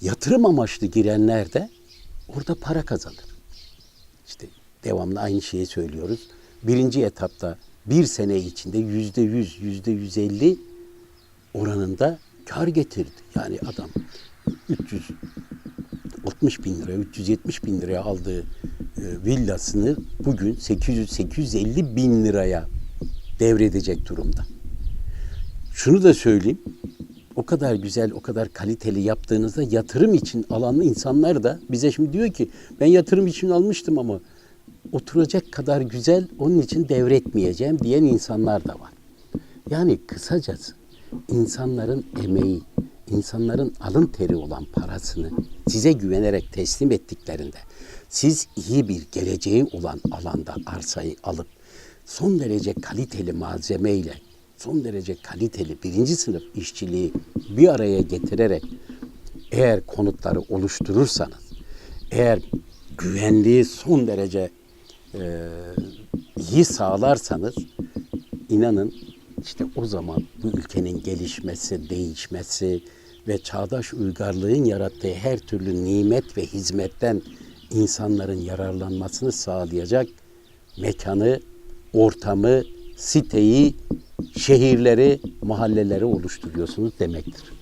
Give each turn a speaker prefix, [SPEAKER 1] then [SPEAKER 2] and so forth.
[SPEAKER 1] Yatırım amaçlı girenler de orada para kazanır. İşte devamlı aynı şeyi söylüyoruz. Birinci etapta bir sene içinde yüzde yüz, yüzde yüz elli oranında kar getirdi. Yani adam 360 bin lira, 370 bin liraya aldığı e, villasını bugün 800-850 bin liraya devredecek durumda. Şunu da söyleyeyim. O kadar güzel, o kadar kaliteli yaptığınızda yatırım için alan insanlar da bize şimdi diyor ki ben yatırım için almıştım ama oturacak kadar güzel onun için devretmeyeceğim diyen insanlar da var. Yani kısacası insanların emeği, insanların alın teri olan parasını size güvenerek teslim ettiklerinde siz iyi bir geleceği olan alanda arsayı alıp son derece kaliteli malzemeyle son derece kaliteli birinci sınıf işçiliği bir araya getirerek eğer konutları oluşturursanız, eğer güvenliği son derece e, iyi sağlarsanız inanın işte o zaman bu ülkenin gelişmesi, değişmesi ve çağdaş uygarlığın yarattığı her türlü nimet ve hizmetten insanların yararlanmasını sağlayacak mekanı, ortamı, siteyi, şehirleri, mahalleleri oluşturuyorsunuz demektir.